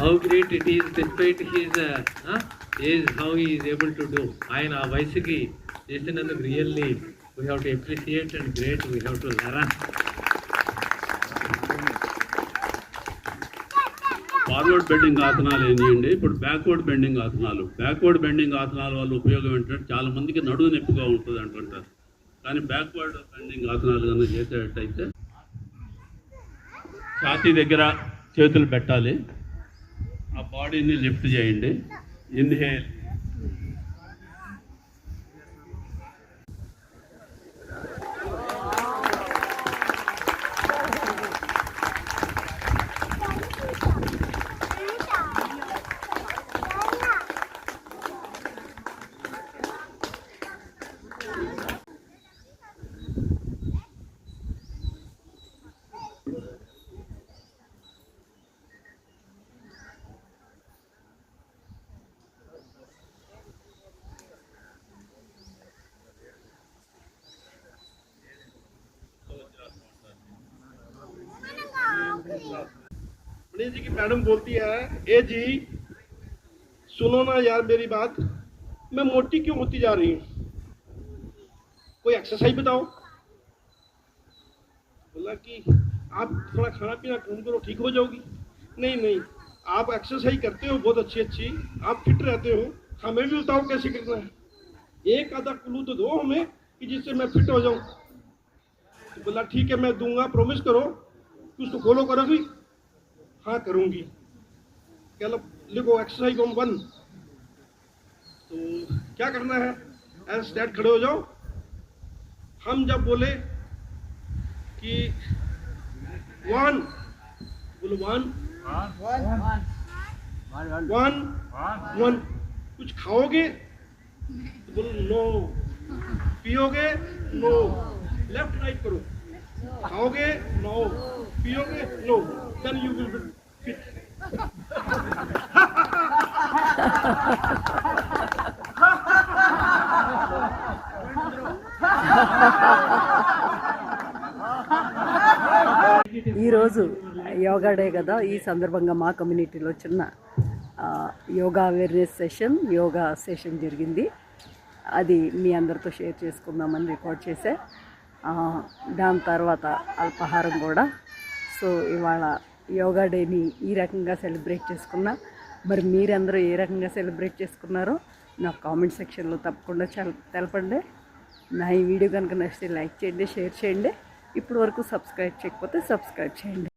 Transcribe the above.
How great it is despite he's uh, how is able to do ఆయన ఆ వయసుకి చేసినందుకు really we have to appreciate and great we have to learn forward bending ఆసనాలు ఏం చేయండి? ఇప్పుడు backward bending ఆసనాలు. బ్యాక్వర్డ్ బెండింగ్ ఆసనాల వల్ల ఉపయోగం ఏంటంటే చాలా మందికి నడువు నొప్పిగా ఉంటుంది అంటుంటారు. కానీ బ్యాక్వర్డ్ బెండింగ్ ఆసనాలు కనుక చేసేటట్టయితే ఛాతీ దగ్గర చేతులు పెట్టాలి. ఆ బాడీని లిఫ్ట్ చేయండి. ఇన్హేల్. मणि जी की मैडम बोलती है, ए जी, सुनो ना यार मेरी बात। मैं मोटी क्यों होती जा रही हूँ? कोई एक्सरसाइज बताओ? बोला कि, आप थोड़ा खाना पीना कम करो, ठीक हो जाओगी? नहीं नहीं, आप एक्सरसाइज करते हो बहुत अच्छी अच्छी आप फिट रहते हो। हमें भी बताओ कैसे करना है। एक आधा क्लू तो दो हमें कि जिससे मैं फिट हो जाऊँ। तो बोला, ठीक है, मैं दूँगा प्रोमिस करो। उसको फॉलो करोगी हाँ करूँगी। क्या लिखो एक्सरसाइज ऑन वन तो क्या करना है? एज स्टैट खड़े हो जाओ। हम जब बोले कि वन बोलो वन वन वन कुछ खाओगे? तो बोलो नो पियोगे? नो लेफ़्ट राइट करो। खाओगे? No Piove? No. Then you will fit. ఈరోజు యోగా డే కదా ఈ సందర్భంగా మా కమ్యూనిటీలో చిన్న yoga awareness session yoga session జరిగింది అది మీ అందరితో షేర్ చేసుకుందామని రికార్డ్ చేసే దాని తర్వాత అల్పాహారం కూడా సో ఇవాళ యోగా డేని ఈ రకంగా సెలబ్రేట్ చేసుకున్నా. మరి మీరందరూ ఏ రకంగా సెలబ్రేట్ చేసుకున్నారో నాకు కామెంట్ సెక్షన్లో తప్పకుండా తెలపండి. నా ఈ వీడియో కనుక నచ్చితే లైక్ చేయండి షేర్ చేయండి. ఇప్పటి వరకు సబ్స్క్రైబ్ చేయకపోతే సబ్స్క్రైబ్ చేయండి.